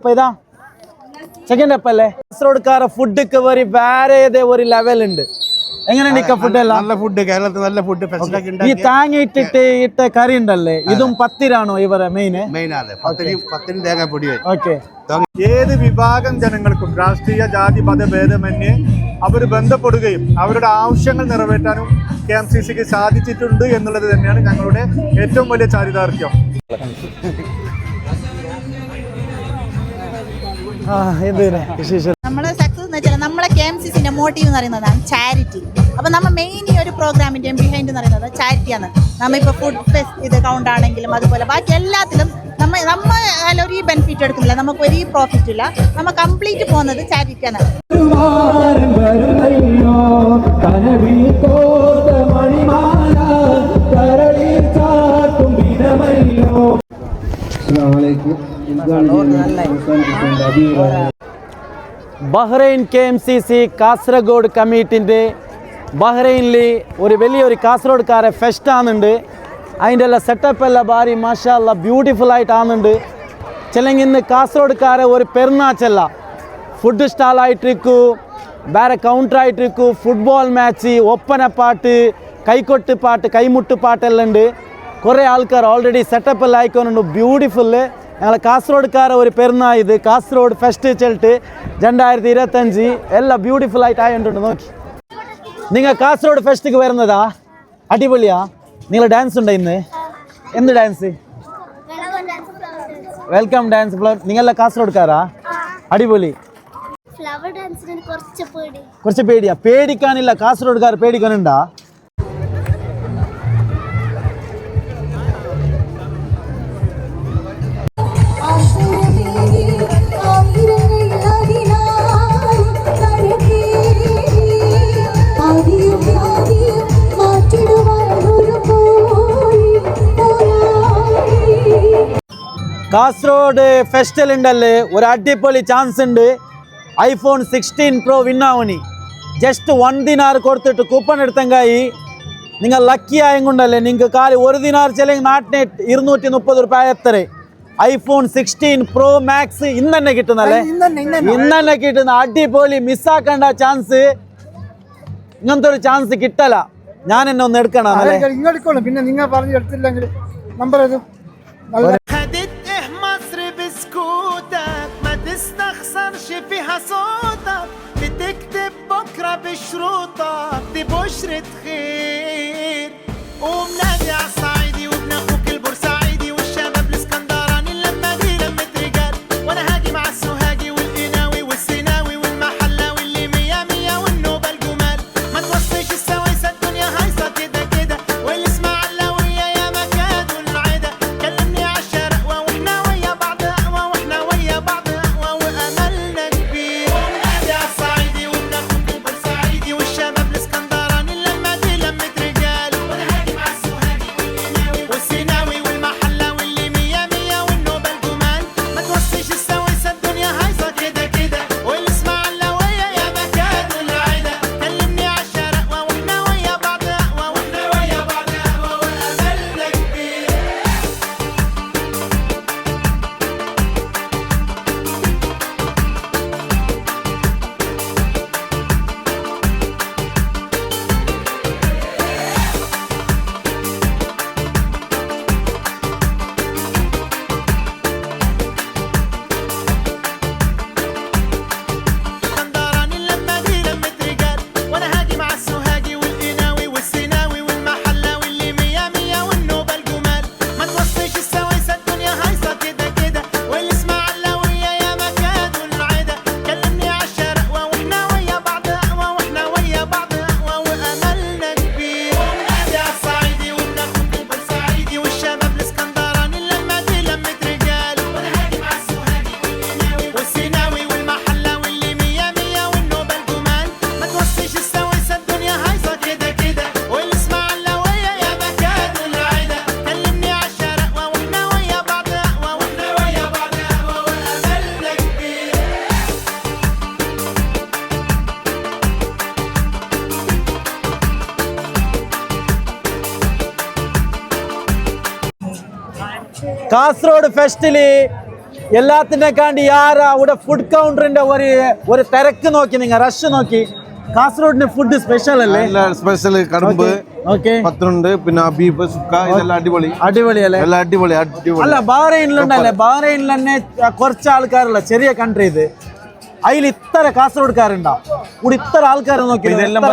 അപ്പൊ ഇതാ. Second up അല്ലേ? കാസർഗോഡ്ക്കാരെ ഫുഡ് കവറി വേറെ ഏതേ ഒരു ലെവൽ ഉണ്ട്. എങ്ങനെയുണ്ട് ഫുഡ് എല്ലാം? നല്ല ഫുഡ് കേരളത്തിൽ നല്ല ഫുഡ് ഈ തേങ്ങ ഇട്ടിട്ട് ഇട്ട കറി ഉണ്ടല്ലേ? ഇതും പത്തിരാണോ ഇവരെ മെയിൻ ഓക്കെ ഏത് വിഭാഗം ജനങ്ങൾക്കും രാഷ്ട്രീയ ജാതി മതഭേദമന്യേ അവർ ബന്ധപ്പെടുകയും അവരുടെ ആവശ്യങ്ങൾ നിറവേറ്റാനും കെ എം സി സിക്ക് സാധിച്ചിട്ടുണ്ട് എന്നുള്ളത് തന്നെയാണ് ഞങ്ങളുടെ ഏറ്റവും വലിയ ചാരിതാർത്ഥ്യം. നമ്മളെ സക്സസ് എന്ന് വെച്ചാൽ നമ്മളെ കെ എം സി സിന്റെ മോട്ടീവ് എന്ന് പറയുന്നതാണ് ചാരിറ്റി അപ്പൊ നമ്മൾ മെയിൻ ഈ ഒരു പ്രോഗ്രാമിന്റെയും ബിഹൈൻഡ് എന്ന് പറയുന്നത് ചാരിറ്റിയാണ് നമ്മ ഇപ്പൊ ഫുഡ് ഫെസ്റ്റ് ഇത് കൗണ്ട് ആണെങ്കിലും അതുപോലെ ബാക്കി എല്ലാത്തിലും നമ്മ നമ്മ ഒരു ബെനിഫിറ്റ് എടുക്കുന്നില്ല. നമുക്ക് ഒരു പ്രോഫിറ്റ് ഇല്ല. നമ്മ കംപ്ലീറ്റ് പോകുന്നത് ചാരിറ്റിയാണ് Bahrain K M C C Kasaragod കമ്മിറ്റിന്റെ ബഹ്റൈനിൽ ഒരു വലിയൊരു കാസർഗോഡ്ക്കാരെ ഫെസ്റ്റ് ആകുന്നുണ്ട് അതിന്റെ എല്ലാം സെറ്റപ്പ് എല്ലാം ഭാരി മാഷാല്ല ബ്യൂട്ടിഫുൾ ആയിട്ട് ആകുന്നുണ്ട് ചിലങ്കിൽ ഇന്ന് കാസർഗോഡ്ക്കാരെ ഒരു പെരുന്നാച്ചല്ല. ഫുഡ് സ്റ്റാളായിട്ടിരിക്കൂ വേറെ കൗണ്ടറായിട്ടിരിക്കൂ ഫുട്ബോൾ മാച്ച് ഒപ്പന പാട്ട് കൈക്കൊട്ട് പാട്ട് കൈമുട്ട് പാട്ടെല്ലാം ഉണ്ട്. കുറേ ആൾക്കാർ ഓൾറെഡി സെറ്റപ്പ് എല്ലാം ആയിക്കൊണ്ടുണ്ട് ബ്യൂട്ടിഫുള്ള് ഞങ്ങൾ കാസർഗോഡ്ക്കാരെ ഒരു പെരുന്നാൾ ഇത് കാസർഗോഡ് ഫെസ്റ്റ് ചെൽട്ട് രണ്ടായിരത്തി ഇരുപത്തഞ്ച് എല്ലാം ബ്യൂട്ടിഫുൾ ആയിട്ട് ആയിട്ടുണ്ട് നോക്കി. നിങ്ങൾ കാസർഗോഡ് ഫെസ്റ്റിക്ക് വരുന്നതാ? അടിപൊളിയാ? നിങ്ങൾ ഡാൻസ് ഉണ്ടോ ഇന്ന്? എന്ത് ഡാൻസ് വെൽക്കം ഡാൻസ് ഫ്ലവർ നിങ്ങളെ കാസർഗോഡ്ക്കാരാ അടിപൊളി. ഫ്ലവർ ഡാൻസിന് കുറച്ച് പേടി. കുറച്ച് പേടിയാ? പേടിക്കാനില്ല. കാസർഗോഡ്കാർ പേടിക്കാനുണ്ടാ കാസർഗോഡ് ഫെസ്റ്റൽ ഉണ്ടല്ലേ? ഒരു അടിപൊളി ചാൻസ് ഉണ്ട്. ഐഫോൺ സിക്സ്റ്റീൻ പ്രോ വിന്നാവണി ജസ്റ്റ് വൺ ദിനാർ കൊടുത്തിട്ട് കൂപ്പൺ എടുത്തെങ്കായി നിങ്ങൾ ലക്കി ആയും കൊണ്ടല്ലേ? നിങ്ങൾക്ക് കാൽ ഒരു ദിനാർ ചെല്ലെങ്കിൽ നാട്ടിനെ ഇരുന്നൂറ്റി മുപ്പത് റുപ്യ എത്ര? ഐഫോൺ സിക്സ്റ്റീൻ പ്രോ മാക്സ് ഇന്ന് തന്നെ കിട്ടുന്നല്ലേ? ഇന്ന് തന്നെ കിട്ടുന്ന അടിപൊളി മിസ്സാക്കേണ്ട ചാൻസ് ഇങ്ങനത്തെ ഒരു ചാൻസ് കിട്ടല. ഞാൻ എന്നെ ഒന്ന് എടുക്കണം പിന്നെ നിങ്ങൾ പറഞ്ഞു എടുത്തില്ലെങ്കിൽ നമ്പർ تستخسرش فيها صوتك بتكتب بكرة بشروطك دي بشرة خير. قوم نادي عالصعيدي ഫെസ്റ്റിൽ എല്ലാത്തിനെക്കാണ്ടി ആരാ അവിടെ ഫുഡ് കൗണ്ടറിന്റെ ഒരു ഒരു തിരക്ക് നോക്കി നിങ്ങൾ റഷ് നോക്കി. കാസർഗോഡിന് ഫുഡ് സ്പെഷ്യൽ അല്ലേ? സ്പെഷ്യൽ കടുമ്പ് പത്തുണ്ട് പിന്നെ ബീഫ് സുക്ക ഇതെല്ലാം അടിപൊളി. അടിപൊളി അല്ലേ? അടിപൊളി അടിപൊളി. അല്ല ബഹ്റൈനിലുണ്ടല്ലേ ബഹ്റൈനിൽ തന്നെ കുറച്ച് ആൾക്കാരുള്ള ചെറിയ കൺട്രി ഇത്. അതിൽ ഇത്ര കാസർഗോഡ്കാരുണ്ടാ കൂടി ഇത്ര ആൾക്കാരെ നോക്കി ഇതെല്ലാം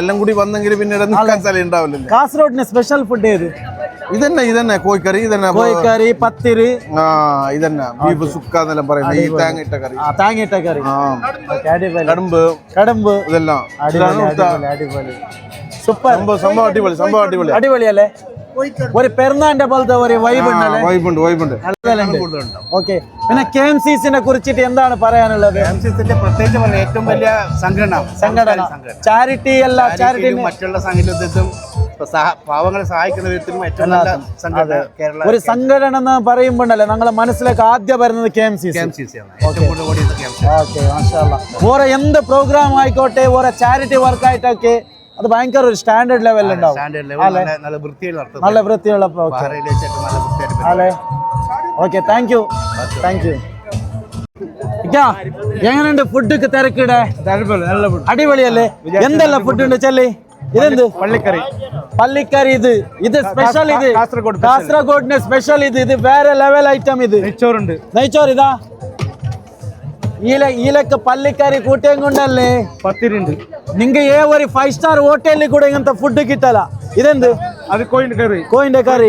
എല്ലാം കൂടി വന്നെങ്കിൽ പിന്നെ ഇവിടെ നിൽക്കാൻ സ്ഥലം ഉണ്ടാവില്ലല്ലോ? കാസർഗോഡിന്റെ സ്പെഷ്യൽ ഫുഡ് ഏത്? ഇതന്നെ ഇതന്നെ കോഴിക്കറി ഇതന്നെ കോഴിക്കറി പത്തിരി. ആ ഇതന്നെ. ബീഫ് സുക്ക എന്നെല്ലാം പറയുന്നത്. ഈ തേങ്ങ ഇട്ട കറി. ആ താങ്ങിട്ട കറി. കടുമ്പ്. കടുമ്പ്. ഇതെല്ലാം. അടിപൊളി സൂപ്പർ. സംഭവം അടിപൊളി സംഭവം അടിപൊളി അടിപൊളിയല്ലേ? ഒരു പെരുന്നാന്റെ പോലത്തെ ഒരു വൈബ് വൈബുണ്ട് വൈബുണ്ട് ഓക്കെ പിന്നെ കെ എം സി സിനെ കുറിച്ചിട്ട് എന്താണ് പറയാനുള്ളത്? പ്രത്യേകിച്ച് പറഞ്ഞ ഏറ്റവും വലിയ സംഘടന സംഘടന. ചാരിറ്റി അല്ല ചാരിറ്റി മറ്റുള്ള സംഘടനത്തും പാവങ്ങളെ സഹായിക്കുന്ന വിധത്തിലും ഏറ്റവും നല്ല സംഘടന ഒരു സംഘടന എന്ന് പറയുമ്പോണ്ടല്ലേ ഞങ്ങളെ മനസ്സിലേക്ക് ആദ്യം വരുന്നത് കെ എം സി. ഓക്കെ ഓരോ എന്ത് പ്രോഗ്രാം ആയിക്കോട്ടെ ഓരോ ചാരിറ്റി വർക്ക് ആയിട്ടൊക്കെ അത് ഭയങ്കര ഒരു സ്റ്റാൻഡേർഡ് ലെവലിൽ ഉണ്ടാവും. നല്ല വൃത്തിയിൽ നല്ല വൃത്തിയുള്ള അല്ലേ? Okay thank you thank you എങ്ങനെയുണ്ട് ഫുഡ് തിരക്കിടെ? അടിപൊളിയല്ലേ? എന്തെല്ലാം ഫുഡ് ഉണ്ട് ചെല്ലി? ഇതെന്ത്? പള്ളിക്കറി. പള്ളിക്കറി ഇത്. ഇത് സ്പെഷ്യൽ ഇത്. കാസർഗോഡ് കാസർഗോഡിന്റെ സ്പെഷ്യൽ ഇത്. ഇത് വേറെ ലെവൽ ഐറ്റം ഇത്. നെയ്ച്ചോറുണ്ട്. നെയ്ച്ചോറ് ഇതാ? ഈല ഈലക്ക് പത്തിരണ്ട്. നിങ്ങൾ ഏ ഒരു ഫൈവ് സ്റ്റാർ ഹോട്ടലിൽ കൂടെ ഇങ്ങനത്തെ ഫുഡ് കിട്ടല? ഇതെന്ത്? അത് കോയിന്റെ കറി കോയിന്റെ കറി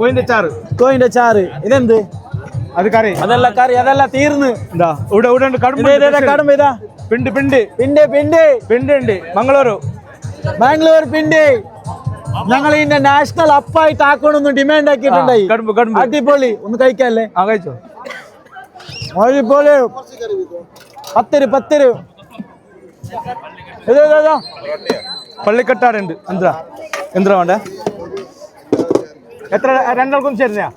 കോയിന്റെ ചാറ്. കോയിന്റെ ചാറ്. ഇതെന്ത്? അത് കറി അതെല്ലാം കറി അതെല്ലാം തീർന്ന്. കടുമ്പ് ഇതാ, പിണ്ട് പിണ്ട്. പിണ്ട് പിണ്ടി. പിണ്ടി ഉണ്ട്. മംഗളൂരു. ബാംഗ്ലൂർ പിണ്ടി. ഞങ്ങൾ ഇതിന്റെ നാഷണൽ അപ്പായിട്ട് ആക്കണമെന്ന് ഡിമാൻഡ് ആക്കിയിട്ടുണ്ടായി. അടിപൊളി. ഒന്ന് കഴിക്കാല്ലേ? ആ കഴിച്ചോ? അടിപൊളി പത്തിരി പത്തര്. ഇത്, ഇത്, ഇത്. പള്ളിക്കട്ടാടുണ്ട് എന്താ എന്താ വേണ്ടേ? എത്ര രണ്ടാൾക്കും ചേരുന്നയാ?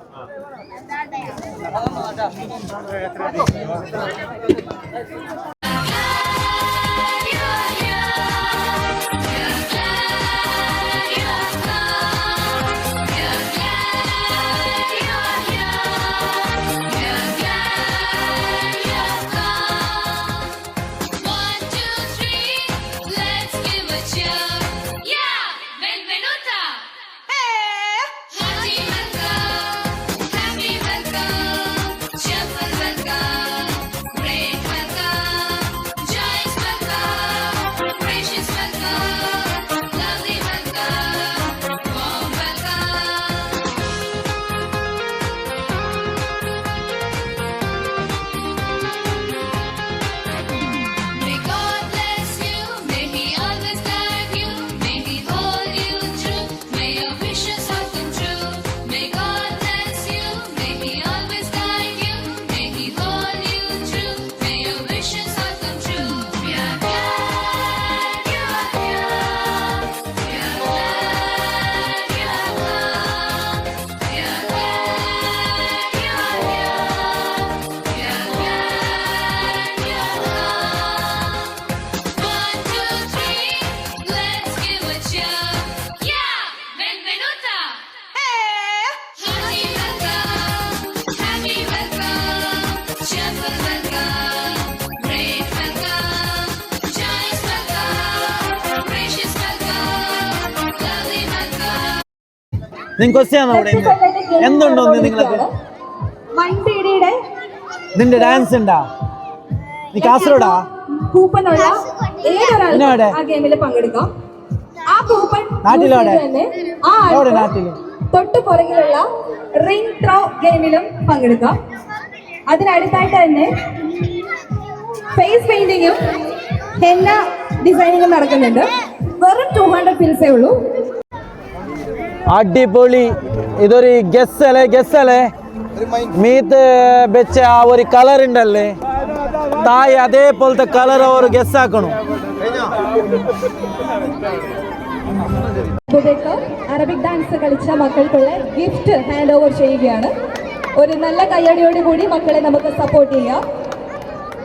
നിങ്ങൾക്ക് ക്വസ്റ്റ്യാണോ ഇവിടെ? ഇന്ന്? എന്തുണ്ടോ ഇന്ന് നിങ്ങൾക്ക് നിന്റെ ഡാൻസ് ഉണ്ടാ? നീ കാസർഗോഡാ? ആ ഗെയിമിൽ പങ്കെടുക്കാം. ആ കൂപ്പൺ നാട്ടിൽ? തൊട്ട് പുറകിലുള്ള റിംഗ് ത്രോ ഗെയിമിലും പങ്കെടുക്കാം. അതിനടുത്തായിട്ട് തന്നെ ഫേസ് പെയിന്റിങ്ങും ഹെന്ന ഡിസൈനിങ്ങും നടക്കുന്നുണ്ട്. വെറും ടു ഹൺഡ്രഡ് പിൽസേ ഉള്ളൂ. അടിപൊളി. ഇതൊരു ഗസ് അല്ലേ ഗസ് അല്ലേ? മീത്ത് വെച്ച ആ ഒരു കളർ ഉണ്ടല്ലേ? തായ് അതേപോലത്തെ കളർ അവർ ഗസ് ആക്കണം? അറബിക് ഡാൻസ് കളിച്ച മക്കൾക്കുള്ള ഗിഫ്റ്റ് ഹാൻഡ് ഓവർ ചെയ്യുകയാണ്. ഒരു നല്ല കയ്യടിയോട് കൂടി മക്കളെ നമുക്ക് സപ്പോർട്ട് ചെയ്യാം.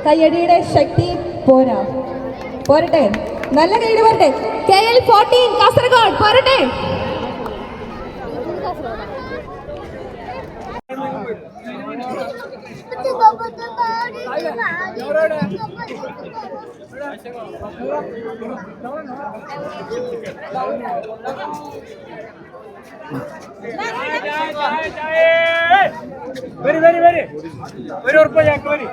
കയ്യടിയുടെ ശക്തി പോരാ. പോരട്ടെ? നല്ല കയ്യടി പോരട്ടെ? കെ എൽ ഫോർട്ടീൻ കാസർഗോഡ് പോരട്ടെ? వెరీ వెరీ వెరీ వెరీ ఉరుపు వెరీ అది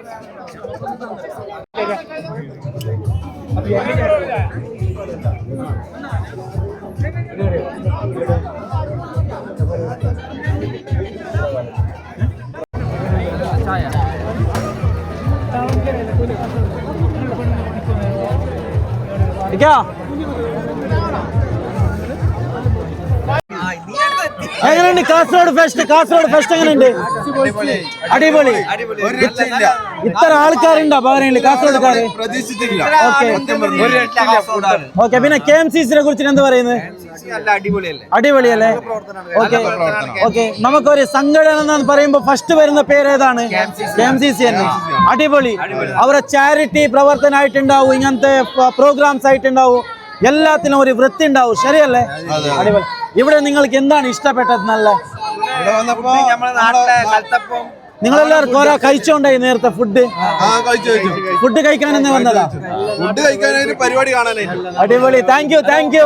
ഇക്കാ. എങ്ങനെയുണ്ട്? കാസർഗോഡ് ഫെസ്റ്റ് കാസർഗോഡ് ഫെസ്റ്റ് എങ്ങനെയുണ്ട്? അടിപൊളി. ഇത്ര ആൾക്കാരുണ്ടോ ബഹ്റൈനിൽ കാസർഗോഡുകാര് പ്രതീക്ഷിച്ചിട്ടില്ല. ഓക്കെ പിന്നെ കെ എം സി സിനെ കുറിച്ച് എന്ത് പറയുന്നത്? അടിപൊളിയല്ലേ? ഓക്കെ ഓക്കെ നമുക്കൊരു സംഘടന എന്ന് പറയുമ്പോൾ ഫസ്റ്റ് വരുന്ന പേര് ഏതാണ്? കെ എം സി സി തന്നെ. അടിപൊളി. അവരുടെ ചാരിറ്റി പ്രവർത്തനമായിട്ടുണ്ടാവും ഇങ്ങനത്തെ പ്രോഗ്രാംസ് ആയിട്ടുണ്ടാവും. എല്ലാത്തിനും ഒരു വൃത്തി ഉണ്ടാവും ശരിയല്ലേ അടിപൊളി. ഇവിടെ നിങ്ങൾക്ക് എന്താണ് ഇഷ്ടപ്പെട്ടത് നല്ല? വന്നപ്പോ നമ്മളെ നിങ്ങളെല്ലാവരും ഓരോ കഴിച്ചോണ്ടായി നേരത്തെ ഫുഡ്? ഫുഡ് കഴിക്കാനെന്ന് വന്നതാ? ഫുഡ് കഴിക്കാനായിട്ട് പരിപാടി കാണാനായിട്ട്. അടിപൊളി. Thank you thank you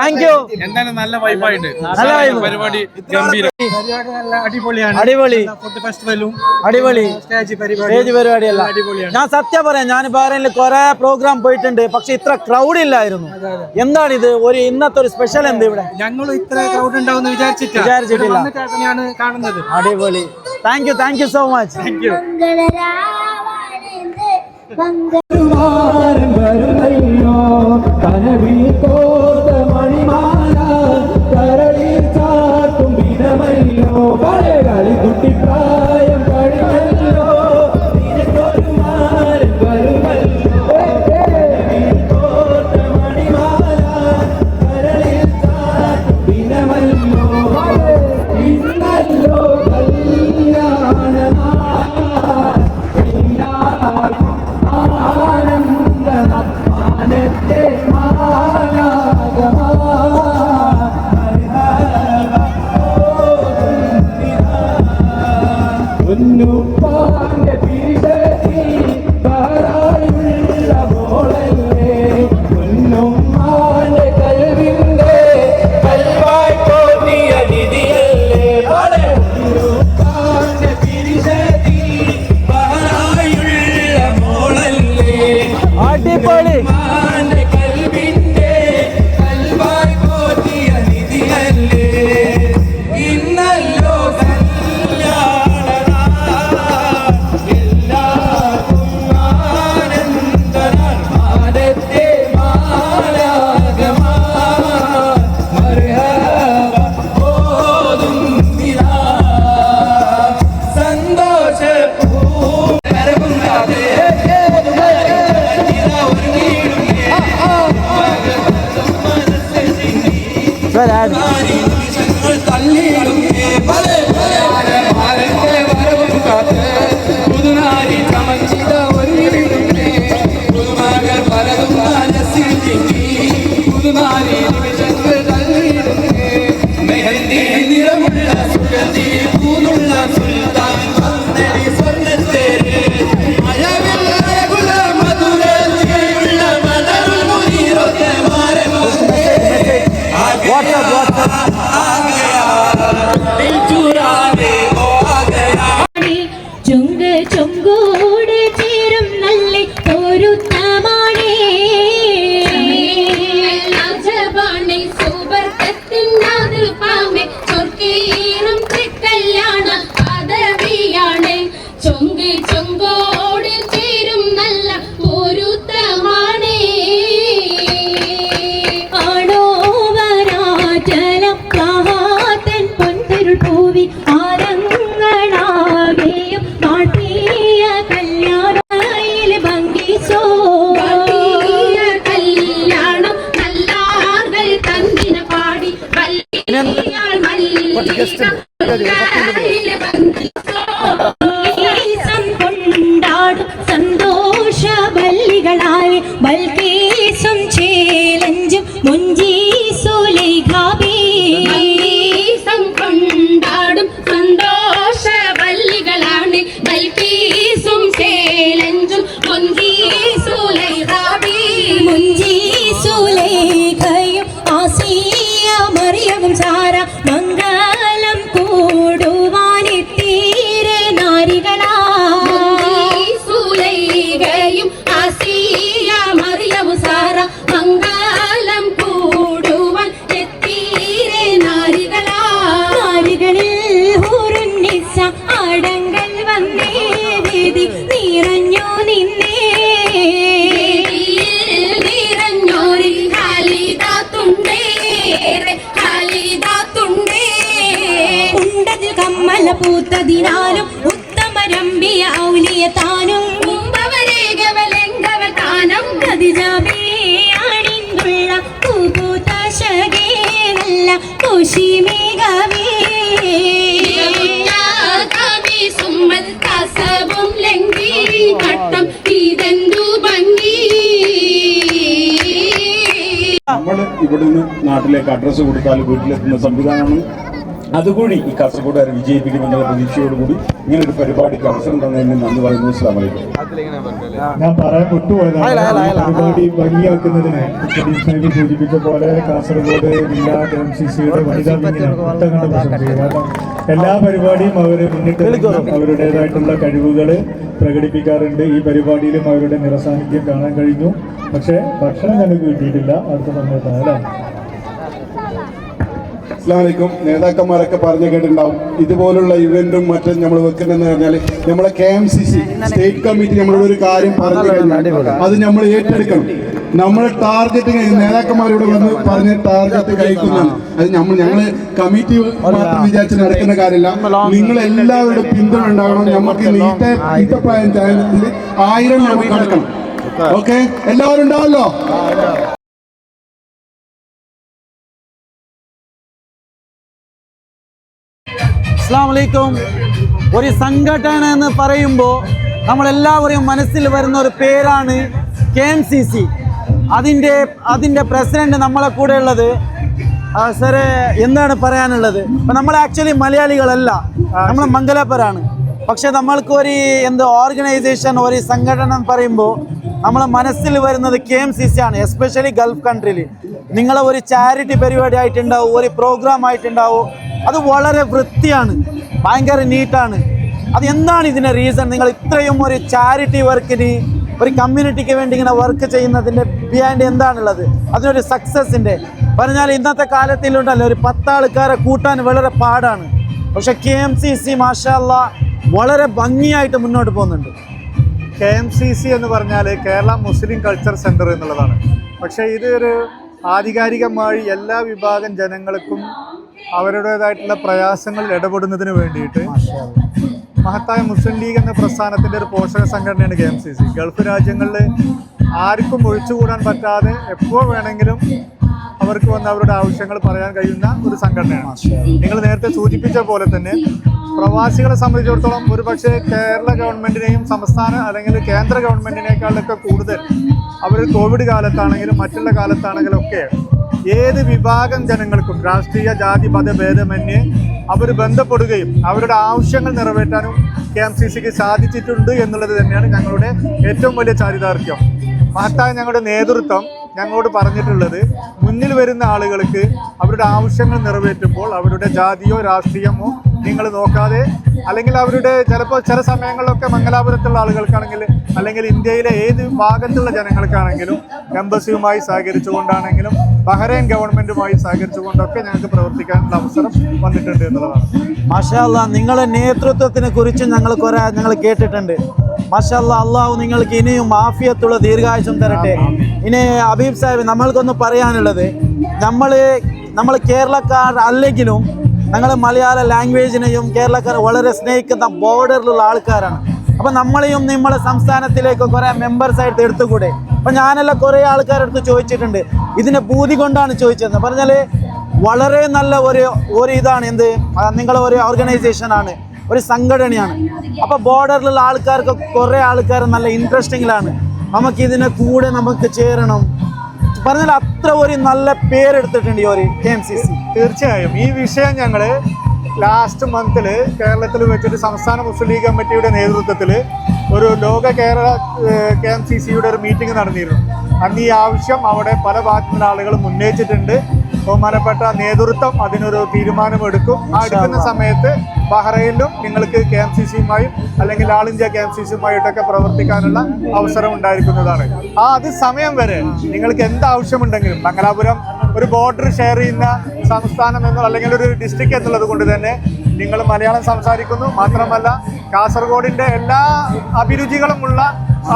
thank you എന്തായാലും നല്ല വൈബായിട്ട് നല്ല. പരിപാടി ഗംഭീരം. അടിപൊളി. അടിപൊളി. സ്റ്റേജ് പരിപാടി പരിപാടിയല്ല. ഞാൻ സത്യം പറയാം ഞാൻ ബഹ്റൈനിൽ കുറെ പ്രോഗ്രാം പോയിട്ടുണ്ട് പക്ഷെ ഇത്ര ക്രൗഡ് ഇല്ലായിരുന്നു. എന്താണ് ഇത് ഒരു ഇന്നത്തെ ഒരു സ്പെഷ്യൽ എന്ത് ഇവിടെ? ഞങ്ങൾ ഇത്ര ക്രൗഡ് ഉണ്ടാവും വിചാരിച്ചിട്ട് വിചാരിച്ചിട്ടില്ല. കാണുന്നത്. അടിപൊളി. Thank you thank you so much thank you അടിപൊളി Última. ഇവിടുന്ന് നാട്ടിലേക്ക് അഡ്രസ്സ് കൊടുത്താൽ വീട്ടിലെത്തുന്ന സംവിധാനമാണ്. അതുകൂടി ഈ കാസർഗോഡുകാരെ വിജയിപ്പിക്കുമെന്നുള്ള പ്രതീക്ഷയോടുകൂടി ഇങ്ങനെ ഒരു പരിപാടിക്ക് അവസരം തന്നതിന് നന്ദി പറയുന്നു. വലൈക്കും ഞാൻ പറയാൻ വിട്ടുപോയതാണ്. പരിപാടി ഭംഗിയാക്കുന്നതിന് സാഹിബ് സൂചിപ്പിച്ച പോലെ കാസർഗോഡ് ജില്ലാ കെ എം സി സിയുടെ വനിതാ കാരണം എല്ലാ പരിപാടിയും അവർ മുന്നിട്ട് നിന്ന് അവരുടേതായിട്ടുള്ള കഴിവുകൾ പ്രകടിപ്പിക്കാറുണ്ട്. ഈ പരിപാടിയിലും അവരുടെ നിറസാന്നിധ്യം കാണാൻ കഴിഞ്ഞു. പക്ഷേ ഭക്ഷണം ഞങ്ങൾക്ക് കിട്ടിയിട്ടില്ല. അടുത്ത സമയത്താണ് അല്ലേ? അസ്ലാമലൈക്കും നേതാക്കന്മാരൊക്കെ പറഞ്ഞു കേട്ടിട്ടുണ്ടാവും. ഇതുപോലുള്ള ഇവന്റും മറ്റും നമ്മൾ വെക്കുന്നതെന്ന് പറഞ്ഞാൽ നമ്മളെ K M C C state committee നമ്മളോട് ഒരു കാര്യം പറഞ്ഞു കഴിഞ്ഞാൽ അത് നമ്മൾ ഏറ്റെടുക്കണം. നമ്മളെ ടാർഗറ്റ് നേതാക്കന്മാരോട് വന്ന് പറഞ്ഞ ടാർഗറ്റ് കഴിക്കുന്നതാണ്. അത് നമ്മൾ ഞങ്ങൾ കമ്മിറ്റി മാത്രം വിചാരിച്ച് നടക്കുന്ന കാര്യമില്ല. നിങ്ങൾ എല്ലാവരുടെ പിന്തുണ ഉണ്ടാകണം നമുക്ക് നീറ്റ ചാനത്തിൽ ആയിരം നമുക്ക് നടക്കണം ഓക്കെ. എല്ലാവരും ഉണ്ടാവല്ലോ? അസ്സാം വലൈക്കും ഒരു സംഘടന എന്ന് പറയുമ്പോൾ നമ്മളെല്ലാവരെയും മനസ്സിൽ വരുന്ന ഒരു പേരാണ് കെ എം സി സി. അതിന്റെ അതിന്റെ പ്രസിഡന്റ് നമ്മളെ കൂടെ ഉള്ളത്. സാറെ എന്താണ് പറയാനുള്ളത്? ഇപ്പം നമ്മൾ ആക്ച്വലി മലയാളികളല്ല. നമ്മൾ മംഗലാപുരാണ് പക്ഷെ നമ്മൾക്ക് ഒരു എന്ത് ഓർഗനൈസേഷൻ ഒരു സംഘടന എന്ന് പറയുമ്പോൾ നമ്മളെ മനസ്സിൽ വരുന്നത് കെ എം സി സി ആണ് എസ്പെഷ്യലി ഗൾഫ് കൺട്രിയിൽ നിങ്ങളെ ഒരു ചാരിറ്റി പരിപാടി ആയിട്ടുണ്ടാവും ഒരു പ്രോഗ്രാം ആയിട്ടുണ്ടാവും. അത് വളരെ വൃത്തിയാണ് ഭയങ്കര നീറ്റാണ്. അത് എന്താണ് ഇതിന്റെ റീസൺ നിങ്ങൾ ഇത്രയും ഒരു ചാരിറ്റി വർക്കിന് ഒരു കമ്മ്യൂണിറ്റിക്ക് വേണ്ടി ഇങ്ങനെ വർക്ക് ചെയ്യുന്നതിന്റെ ബിഹൈൻഡ് എന്താണുള്ളത്? അതിനൊരു സക്സസിന്റെ പറഞ്ഞാൽ ഇന്നത്തെ കാലത്തിലുണ്ടല്ലോ ഒരു പത്താൾക്കാരെ കൂട്ടാൻ വളരെ പാടാണ്. പക്ഷെ കെ എം സി സി മാഷല്ല വളരെ ഭംഗിയായിട്ട് മുന്നോട്ട് പോകുന്നുണ്ട്. കെ എം സി സി എന്ന് പറഞ്ഞാൽ കേരള മുസ്ലിം കൾച്ചർ സെന്റർ എന്നുള്ളതാണ്. പക്ഷേ ഇത് ഒരു ആധികാരികമായി എല്ലാ വിഭാഗം ജനങ്ങൾക്കും അവരുടേതായിട്ടുള്ള പ്രയാസങ്ങളിൽ ഇടപെടുന്നതിന് വേണ്ടിയിട്ട് മഹത്തായ മുസ്ലിം ലീഗ് എന്ന പ്രസ്ഥാനത്തിന്റെ ഒരു പോഷക സംഘടനയാണ് K M C C. Gulf രാജ്യങ്ങളിൽ ആർക്കും ഒഴിച്ചുകൂടാൻ പറ്റാതെ എപ്പോൾ വേണമെങ്കിലും അവർക്ക് വന്ന് അവരുടെ ആവശ്യങ്ങൾ പറയാൻ കഴിയുന്ന ഒരു സംഘടനയാണ്. നിങ്ങൾ നേരത്തെ സൂചിപ്പിച്ച പോലെ തന്നെ പ്രവാസികളെ സംബന്ധിച്ചിടത്തോളം ഒരു പക്ഷേ കേരള ഗവൺമെന്റിനെയും സംസ്ഥാന അല്ലെങ്കിൽ കേന്ദ്ര ഗവൺമെന്റിനേക്കാളൊക്കെ കൂടുതൽ അവർ കോവിഡ് കാലത്താണെങ്കിലും മറ്റുള്ള കാലത്താണെങ്കിലും ഒക്കെ ഏത് വിഭാഗം ജനങ്ങൾക്കും രാഷ്ട്രീയ ജാതി മത ഭേദമന്യേ അവർ ബന്ധപ്പെടുകയും അവരുടെ ആവശ്യങ്ങൾ നിറവേറ്റാനും കെ എം സി സിക്ക് സാധിച്ചിട്ടുണ്ട് എന്നുള്ളത് തന്നെയാണ് ഞങ്ങളുടെ ഏറ്റവും വലിയ ചാരിതാർത്ഥ്യം. മഹത്തായ ഞങ്ങളുടെ നേതൃത്വം ഞങ്ങളോട് പറഞ്ഞിട്ടുള്ളത് മുന്നിൽ വരുന്ന ആളുകൾക്ക് അവരുടെ ആവശ്യങ്ങൾ നിറവേറ്റുമ്പോൾ അവരുടെ ജാതിയോ രാഷ്ട്രീയമോ നിങ്ങൾ നോക്കാതെ അല്ലെങ്കിൽ അവരുടെ ചിലപ്പോൾ ചില സമയങ്ങളിലൊക്കെ മംഗലാപുരത്തുള്ള ആളുകൾക്കാണെങ്കിൽ അല്ലെങ്കിൽ ഇന്ത്യയിലെ ഏത് ഭാഗത്തുള്ള ജനങ്ങൾക്കാണെങ്കിലും എംബസിയുമായി സഹകരിച്ചുകൊണ്ടാണെങ്കിലും ബഹ്റൈൻ ഗവൺമെന്റുമായി സഹകരിച്ചുകൊണ്ടൊക്കെ ഞങ്ങൾക്ക് പ്രവർത്തിക്കാനുള്ള അവസരം വന്നിട്ടുണ്ട് എന്നുള്ളതാണ്. മാഷാല്ല നിങ്ങളെ നേതൃത്വത്തിനെ കുറിച്ച് ഞങ്ങൾ കുറേ ഞങ്ങൾ കേട്ടിട്ടുണ്ട്. മാഷാല്ല അള്ളാഹു നിങ്ങൾക്ക് ഇനിയും മാഫിയത്തുള്ള ദീർഘായുസം തരട്ടെ. ഇനി അബീബ് സാഹിബ് നമ്മൾക്കൊന്ന് പറയാനുള്ളത് നമ്മൾ നമ്മൾ കേരളക്കാർ അല്ലെങ്കിലും ഞങ്ങൾ മലയാള ലാംഗ്വേജിനെയും കേരളക്കാർ വളരെ സ്നേഹിക്കുന്ന ബോർഡറിലുള്ള ആൾക്കാരാണ്. അപ്പം നമ്മളെയും നമ്മളെ സംസ്ഥാനത്തിലേക്ക് കുറേ മെമ്പേഴ്സ് ആയിട്ട് എടുത്തുകൂടെ? അപ്പം ഞാനെല്ലാം കുറേ ആൾക്കാരടുത്ത് ചോദിച്ചിട്ടുണ്ട്. ഇതിനെ ഭൂതി കൊണ്ടാണ് ചോദിച്ചത്. പറഞ്ഞാൽ വളരെ നല്ല ഒരു ഒരു ഇതാണ് എന്ത്? നിങ്ങളെ ഒരു ഓർഗനൈസേഷനാണ് ഒരു സംഘടനയാണ്. അപ്പോൾ ബോർഡറിലുള്ള ആൾക്കാർക്ക് കുറേ ആൾക്കാർ നല്ല ഇൻട്രസ്റ്റിങ്ങിലാണ്. നമുക്ക് ഇതിനെ കൂടെ നമുക്ക് ചേരണം. പറഞ്ഞാൽ അത്ര ഒരു നല്ല പേരെടുത്തിട്ടുണ്ട് ഈ ഒരു കെ എം സി സി. തീർച്ചയായും. ഈ വിഷയം ഞങ്ങൾ ലാസ്റ്റ് മന്തിൽ കേരളത്തിൽ വെച്ചിട്ട് സംസ്ഥാന മുസ്ലിം ലീഗ് കമ്മിറ്റിയുടെ നേതൃത്വത്തിൽ ഒരു ലോക കേരള കെ എം സി സിയുടെ ഒരു മീറ്റിംഗ് നടന്നിരുന്നു. അന്ന് ഈ ആവശ്യം അവിടെ പല ഭാഗത്തുനിന്നുള്ള ആളുകൾ ഉന്നയിച്ചിട്ടുണ്ട് ബഹുമാനപ്പെട്ട നേതൃത്വം അതിനൊരു തീരുമാനമെടുക്കും. ആ എടുക്കുന്ന സമയത്ത് ബഹ്റൈനിലും നിങ്ങൾക്ക് കെ എം സി സിയുമായും അല്ലെങ്കിൽ all India K M C സിയുമായിട്ടൊക്കെ പ്രവർത്തിക്കാനുള്ള അവസരം ഉണ്ടായിരിക്കുന്നതാണ്. ആ അത് സമയം വരെ നിങ്ങൾക്ക് എന്ത് ആവശ്യമുണ്ടെങ്കിലും മംഗലാപുരം ഒരു ബോർഡർ ഷെയർ ചെയ്യുന്ന സംസ്ഥാനം എന്നോ അല്ലെങ്കിൽ ഒരു ഡിസ്ട്രിക്ട് എന്നുള്ളത് കൊണ്ട് തന്നെ നിങ്ങൾ മലയാളം സംസാരിക്കുന്നു. മാത്രമല്ല കാസർഗോഡിന്റെ എല്ലാ അഭിരുചികളുമുള്ള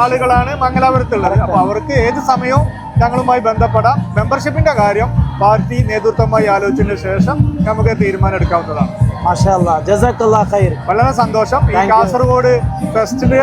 ആളുകളാണ് മംഗലാപുരത്തുള്ളത്. അപ്പോൾ അവർക്ക് ഏത് സമയവും ഞങ്ങളുമായി ബന്ധപ്പെടാം. മെമ്പർഷിപ്പിന്റെ കാര്യം പാർട്ടി നേതൃത്വമായി ആലോചിച്ചതിന് ശേഷം നമുക്ക് തീരുമാനം എടുക്കാവുന്നതാണ് വളരെ സന്തോഷം. ഈ കാസർഗോഡ് ഫെസ്റ്റിന്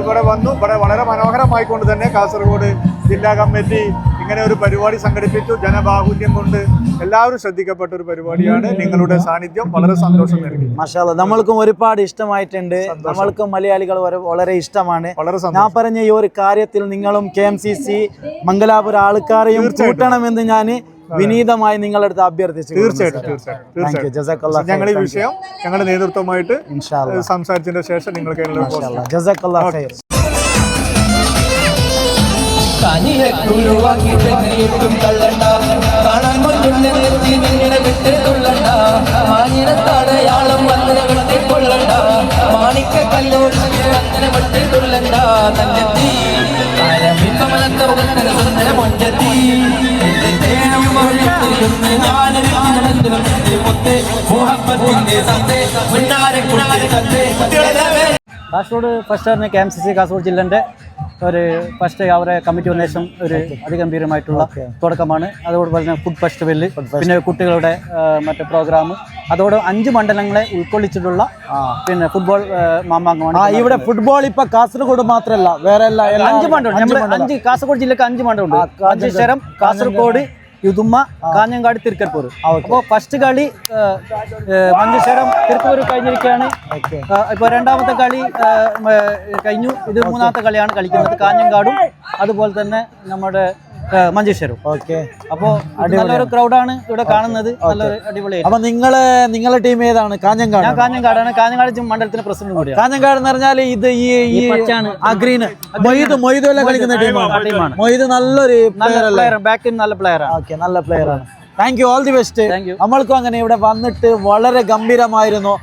ഇവിടെ വന്നു. ഇവിടെ വളരെ മനോഹരമായിക്കൊണ്ട് തന്നെ കാസർഗോഡ് ജില്ലാ കമ്മിറ്റി ഇങ്ങനെ ഒരു പരിപാടി സംഘടിപ്പിച്ചു. ജനബാഹുല്യം കൊണ്ട് എല്ലാവരും ശ്രദ്ധിക്കപ്പെട്ട ഒരു പരിപാടിയാണ്. നിങ്ങളുടെ സാന്നിധ്യം വളരെ സന്തോഷം നൽകി മാഷാ നമ്മൾക്കും ഒരുപാട് ഇഷ്ടമായിട്ടുണ്ട്. നമ്മൾക്കും മലയാളികൾ വളരെ ഇഷ്ടമാണ്. വളരെ ഞാൻ പറഞ്ഞ ഈ ഒരു കാര്യത്തിൽ നിങ്ങളും K M C C Mangalapura ആൾക്കാരെയും. കൂട്ടണമെന്ന് ഞാൻ വിനീതമായി നിങ്ങളുടെ അടുത്ത് അഭ്യർത്ഥിച്ചു തീർച്ചയായിട്ടും തീർച്ചയായിട്ടും തീർച്ചയായിട്ടും. ഞങ്ങൾ ഈ വിഷയം ഞങ്ങളുടെ നേതൃത്വമായിട്ട്. സംസാരിച്ചതിന് ശേഷം നിങ്ങൾക്ക് മാണിക്ക കല്ലോട് അങ്ങനെ വെട്ടി സത്തേ മുന്നാരെ സത്തേ. കാസർഗോഡ് ഫസ്റ്റ് തന്നെ K M C C Kasaragod ജില്ലന്റെ ഒരു ഫസ്റ്റ് അവരെ കമ്മിറ്റി ഉന്നേഷം ഒരു അതിഗംഭീരമായിട്ടുള്ള തുടക്കമാണ്. അതോടൊപ്പം തന്നെ ഫുഡ് ഫെസ്റ്റിവൽ പിന്നെ കുട്ടികളുടെ മറ്റു പ്രോഗ്രാം അതോട് അഞ്ച് മണ്ഡലങ്ങളെ ഉൾക്കൊള്ളിച്ചിട്ടുള്ള പിന്നെ ഫുട്ബോൾ മാമാങ്കമാണ് ഇവിടെ ഫുട്ബോൾ ഇപ്പൊ കാസർഗോഡ് മാത്രമല്ല വേറെ അഞ്ച് മണ്ഡലം അഞ്ച് കാസർഗോഡ് ജില്ലക്ക് അഞ്ച് മണ്ഡലമുണ്ട്. മഞ്ചേശ്വരം കാസർഗോഡ് യുദുമ്മ കാഞ്ഞങ്ങാട് തിരുക്കരിപ്പൂർ അപ്പോൾ ഫസ്റ്റ് കളി മഞ്ചേശ്വരം തിരുപ്പൂർ കഴിഞ്ഞിരിക്കുകയാണ്. ഇപ്പൊ രണ്ടാമത്തെ കളി കഴിഞ്ഞു. ഇത് മൂന്നാമത്തെ കളിയാണ് കളിക്കുന്നത് കാഞ്ഞങ്ങാടും അതുപോലെ തന്നെ നമ്മുടെ ആ, മഞ്ചേശ്വരം. ഓക്കെ. അപ്പോൾ നല്ലൊരു ക്രൗഡാണ് ഇവിടെ കാണുന്നത്. നല്ലൊരു അടിപൊളി അപ്പൊ നിങ്ങൾ നിങ്ങളുടെ ടീം ഏതാണ്? കാഞ്ഞങ്ങാട് ഞാൻ കാഞ്ഞങ്ങാടാണ് കാഞ്ഞങ്ങാട് ജി- മണ്ഡലത്തിന് പ്രസിഡന്റ് കൂടിയാണ്. കാഞ്ഞങ്ങാട് എന്ന് പറഞ്ഞാൽ ഇത് ഈ ഈ ആ ഗ്രീൻ മൊയ്ത് മൊയ്ത് എല്ലാം കളിക്കുന്ന ടീമാണ് മൊയ്ത് നല്ലൊരു ബാക്ക് നല്ല പ്ലെയർ ആണ്. ഓക്കെ നല്ല പ്ലെയർ ആണ്. Thank you all the best നമ്മൾക്കും അങ്ങനെ ഇവിടെ വന്നിട്ട് വളരെ ഗംഭീരമായിരുന്നു.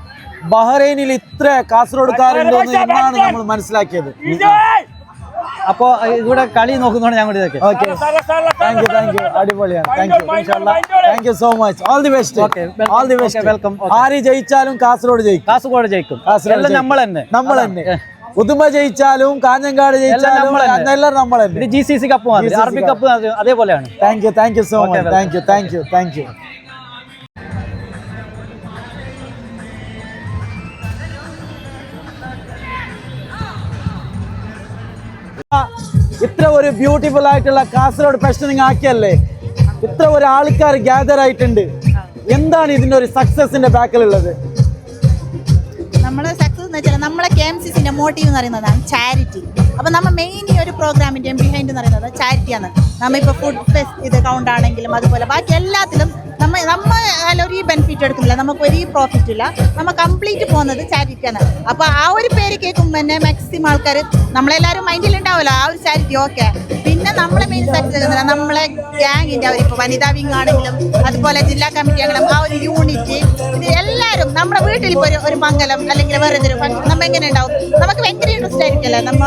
ബഹ്റൈനിൽ ഇത്ര കാസർഗോഡുകാരുണ്ടോ എന്ന് എന്നാണ് നമ്മൾ മനസ്സിലാക്കിയത്. അപ്പോ ഇവിടെ കളി നോക്കുന്നതാണ് ഞാൻ കൂടി okay thank you thank you അടിപൊളിയാണ്. Thank you thank you so much all the best all the best welcome ആര് ജയിച്ചാലും കാസർഗോഡ് ജയിക്കും. കാസർഗോഡ് ജയിക്കും. കാസർഗോഡ് നമ്മൾ തന്നെ. നമ്മൾ തന്നെ. ഉദുമ ജയിച്ചാലും കാഞ്ഞങ്ങാട് ജയിച്ചാലും എല്ലാം നമ്മൾ തന്നെ. ജി സി സി കപ്പ് അറബി കപ്പ് അതേപോലെയാണ്. Thank you thank you so much thank you thank you thank you ഇത്ര ഒരു ബ്യൂട്ടിഫുൾ ആയിട്ടുള്ള കാസർഗോഡ് ഫെസ്റ്റ് നിങ്ങൾ ആക്കിയല്ലേ? ഇത്ര ഒരു ആൾക്കാർ ഗ്യാദർ ആയിട്ടുണ്ട്. എന്താണ് ഇതിന്റെ ഒരു സക്സസിന്റെ ബാക്കിലുള്ളത് നമ്മളെ എന്ന് വെച്ചാൽ നമ്മളെ കെ എം സി സിന്റെ മോട്ടീവ് എന്ന് പറയുന്നതാണ് ചാരിറ്റി അപ്പോൾ നമ്മൾ മെയിൻ ഈ ഒരു പ്രോഗ്രാമിന്റെയും ബിഹൈൻഡ് എന്ന് പറയുന്നത് ചാരിറ്റിയാണ് നമ്മ ഇപ്പൊ ഫുഡ് ഫെസ്റ്റ് ഇത് കൗണ്ട് ആണെങ്കിലും അതുപോലെ ബാക്കി എല്ലാത്തിലും നമ്മ നമ്മ ഒരു ബെനിഫിറ്റ് എടുക്കുന്നില്ല. നമുക്ക് ഒരു പ്രോഫിറ്റ് ഇല്ല. നമ്മ കംപ്ലീറ്റ് പോകുന്നത് ചാരിറ്റിയാണ് അപ്പോൾ ആ ഒരു പേര് കേൾക്കുമ്പോൾ തന്നെ മാക്സിമം ആൾക്കാർ നമ്മളെല്ലാവരും മൈൻഡിൽ ഉണ്ടാവുമല്ലോ. ആ ഒരു ചാരിറ്റി ഓക്കെ പിന്നെ നമ്മളെ മെയിൻ സക്സസ് നമ്മളെ ഗ്യാങ്ങിന്റെ അവർ ഇപ്പൊ വനിതാ വിങ് ആണെങ്കിലും അതുപോലെ ജില്ലാ കമ്മിറ്റി ആണെങ്കിലും ആ ഒരു യൂണിറ്റ് ഇത് എല്ലാവരും നമ്മുടെ വീട്ടിൽ ഇപ്പോൾ ഒരു ഒരു മംഗലം അല്ലെങ്കിൽ വേറെ ഒരു ഫംഗ്ഷൻ നമ്മ എങ്ങനെ ഉണ്ടാവും? നമുക്ക് ഭയങ്കര ഇൻട്രസ്റ്റ് ആയിരിക്കില്ല നമ്മ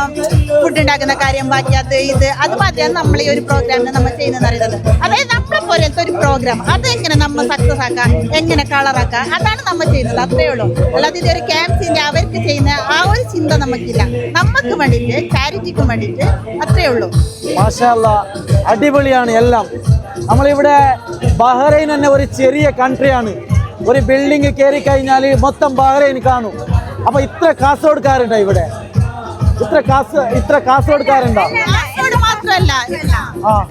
ഫുഡ് ഉണ്ടാക്കുന്ന കാര്യം ബാക്കി അത് ഇത് അത് മാത്രമാണ് നമ്മൾ ഈ ഒരു പ്രോഗ്രാമിന് നമ്മൾ ചെയ്യുന്നതെന്ന് അറിയുന്നത് അതായത് നമ്മളെ പോലത്തെ ഒരു പ്രോഗ്രാം അത് എങ്ങനെ നമ്മൾ സക്സസ് ആക്കാം? എങ്ങനെ കളറാക്കാം അതാണ് നമ്മൾ ചെയ്യുന്നത്. അത്രേ ഉള്ളൂ. അല്ലാതെ ഇതൊരു ക്യാമ്പ്സിന്റെ അവർക്ക് ചെയ്യുന്ന ആ ഒരു ചിന്ത നമുക്കില്ല നമുക്ക് വേണ്ടിയിട്ട് ചാരിറ്റിക്ക് വേണ്ടിയിട്ട് അത്രേ ഉള്ളൂ. മാഷാല്ല അടിപൊളിയാണ് എല്ലാം. നമ്മളിവിടെ ബഹ്റൈൻ തന്നെ ഒരു ചെറിയ കൺട്രിയാണ് ഒരു ബിൽഡിംഗ് കയറി കഴിഞ്ഞാൽ മൊത്തം ബഹ്റൈൻ കാണും. അപ്പോൾ ഇത്ര കാസർഗോഡ്കാരുണ്ടോ ഇവിടെ? ഇത്ര കാസ് ഇത്ര കാസർഗോഡ്കാരുണ്ടോ? കാസർഗോഡ് മാത്രമല്ല.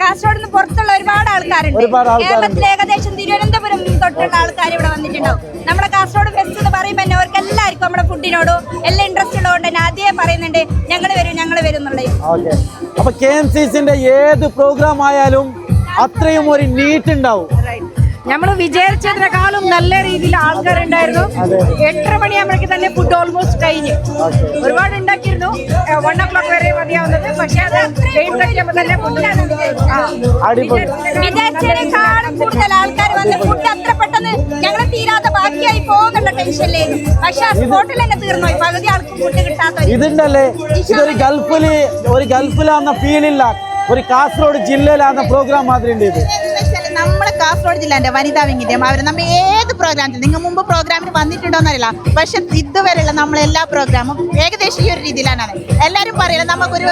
കാസർഗോഡ് നിന്ന് പുറത്തുള്ള ഒരുപാട് ആൾക്കാരുണ്ട്. കേരളത്തിൽ ഏകദേശം തിരുവനന്തപുരം തൊട്ടുള്ള ആൾക്കാർ ഇവിടെ വന്നിട്ടുണ്ടാവും നമ്മുടെ കാസർഗോഡ് ഫെസ്റ്റ് എന്ന് പറയുമ്പോൾ തന്നെ അവർക്ക് എല്ലാവർക്കും നമ്മുടെ ഫുഡിനോടും എല്ലാം ഇൻട്രസ്റ്റ് ഉള്ളതുകൊണ്ട് തന്നെ ആദ്യമേ പറയുന്നുണ്ട് ഞങ്ങൾ വരും ഞങ്ങൾ വരും എന്നുള്ളത്. അപ്പൊ കെ എം സി സിന്റെ ഏത് പ്രോഗ്രാം ആയാലും അത്രയും ഒരു നീറ്റ് ഉണ്ടാവും. നമ്മൾ വിചാരിച്ചതിനേക്കാളും നല്ല രീതിയിൽ ആൾക്കാരുണ്ടായിരുന്നു. എട്ടര മണിയാകുമ്പോഴേക്ക് തന്നെ ഫുഡ് ഓൾമോസ്റ്റ് കഴിഞ്ഞ്. ഒരുപാട് ഉണ്ടാക്കിയിരുന്നു. വൺ ഓ ക്ലോക്ക് വരെ മതിയാവുന്നത്. പക്ഷെ അത് ടൈം ആകുമ്പോൾ തന്നെ വിചാരിച്ചതിനേക്കാളും കൂടുതൽ ആൾക്കാർ വന്ന് ഫുഡ് അത്ര പെട്ടെന്ന് ഞങ്ങൾ തീരാതെ ബാക്കിയായി പോകുന്നുള്ള ടെൻഷനിലായിരുന്നു പക്ഷെ ആ സ്പോട്ടിൽ തന്നെ തീർന്നു? പകുതി ആൾക്ക് ഫുഡ് കിട്ടാത്ത ഇതുണ്ടല്ലേ? ഇതൊരു ഗൾഫിൽ ഒരു ഗൾഫിലാന്ന ഫീലില്ല ഒരു കാസർഗോഡ് ജില്ലയിലാന്ന പ്രോഗ്രാം മാതിരി ഉണ്ട് ഇത് നമ്മളെ കാസർഗോഡ് ജില്ലേന്റെ വനിതാ വിങ്ങിന്റെ അവർ നമ്മൾ ഏത് പ്രോഗ്രാമിൽ നിങ്ങൾ മുമ്പ് പ്രോഗ്രാമിന് വന്നിട്ടുണ്ടോന്ന് അറിയില്ല പക്ഷെ ഇതുവരെയുള്ള നമ്മളെ എല്ലാ പ്രോഗ്രാമും ഏകദേശം ഈ ഒരു രീതിയിലാണ് എല്ലാവരും പറയില്ല നമുക്കൊരു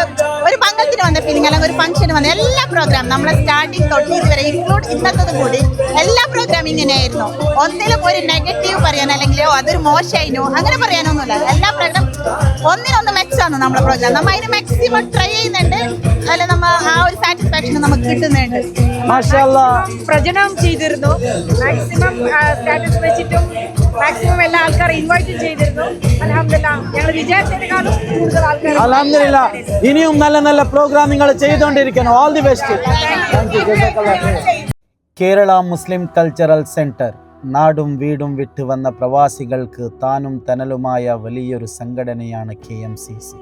ഒരു പങ്കത്തിന് വന്ന ഫീലിംഗ് അല്ലെങ്കിൽ ഒരു ഫംഗ്ഷന് വന്ന എല്ലാ പ്രോഗ്രാം നമ്മളെ സ്റ്റാർട്ടിങ് തൊട്ട് ഇതുവരെ ഇൻക്ലൂഡ് ഇന്നത്തത് കൂടി എല്ലാ പ്രോഗ്രാം ഇങ്ങനെയായിരുന്നു. ഒന്നിലും ഒരു നെഗറ്റീവ് പറയാൻ അല്ലെങ്കിൽ "ഓ, അതൊരു മോശമായിരുന്നു അങ്ങനെ പറയാനൊന്നുമില്ല. എല്ലാ പ്രോഗ്രാം ഒന്നിനൊന്ന് മെച്ചാണ് നമ്മുടെ പ്രോഗ്രാം നമ്മൾ അതിന് മാക്സിമം ട്രൈ ചെയ്യുന്നുണ്ട്. അല്ല നമ്മൾ ആ ഒരു സാറ്റിസ്ഫാക്ഷൻ നമുക്ക് കിട്ടുന്നുണ്ട്. പ്രചരണം ചെയ്തിരുന്നു. മാക്സിമം സ്റ്റാറ്റസ് വെച്ചിട്ടും മാക്സിമം എല്ലാ ആൾക്കാരും ഇൻവൈറ്റ് ചെയ്തിരുന്നു. അലഹമില്ല ഞങ്ങൾ വിചാരിച്ചതിനേക്കാളും കൂടുതൽ ആൾക്കാർ അലഹമില്ല ഇനിയും നല്ല നല്ല പ്രോഗ്രാം നിങ്ങൾ ചെയ്തുകൊണ്ടിരിക്കണം all the best Kerala Muslim cultural centre നാടും വീടും വിട്ട് വന്ന പ്രവാസികൾക്ക് താനും തനലുമായ വലിയൊരു സംഘടനയാണ് കെ എം സി സി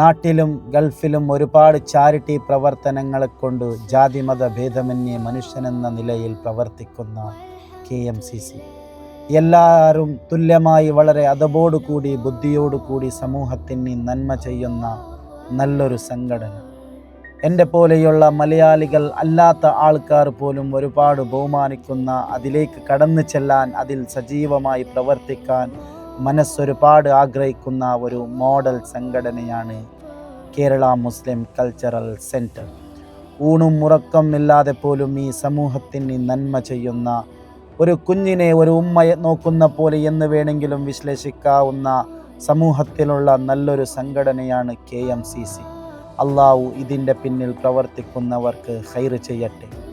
നാട്ടിലും ഗൾഫിലും ഒരുപാട് ചാരിറ്റി പ്രവർത്തനങ്ങളെ കൊണ്ട് ജാതിമത ഭേദമന്യേ മനുഷ്യനെന്ന നിലയിൽ പ്രവർത്തിക്കുന്ന കെ എം സി സി. എല്ലാവരും തുല്യമായി വളരെ അതബോടുകൂടി ബുദ്ധിയോടുകൂടി സമൂഹത്തിന് നന്മ ചെയ്യുന്ന നല്ലൊരു സംഘടന. എന്റെ പോലെയുള്ള മലയാളികൾ അല്ലാത്ത ആൾക്കാർ പോലും ഒരുപാട് ബഹുമാനിക്കുന്ന അതിലേക്ക് കടന്നു ചെല്ലാൻ അതിൽ സജീവമായി പ്രവർത്തിക്കാൻ മനസ്സൊരുപാട് ആഗ്രഹിക്കുന്ന ഒരു മോഡൽ സംഘടനയാണ് കേരള മുസ്ലിം കൾച്ചറൽ സെന്റർ. ഊണും ഉറക്കം ഇല്ലാതെ പോലും ഈ സമൂഹത്തിന് നന്മ ചെയ്യുന്ന ഒരു കുഞ്ഞിനെ ഒരു ഉമ്മയെ നോക്കുന്ന പോലെ എന്ന് വേണമെങ്കിലും വിശ്ലേഷിക്കാവുന്ന സമൂഹത്തിലുള്ള നല്ലൊരു സംഘടനയാണ് K M C C. Allah ഇതിന്റെ പിന്നിൽ പ്രവർത്തിക്കുന്നവർക്ക് ഹൈറ് ചെയ്യട്ടെ.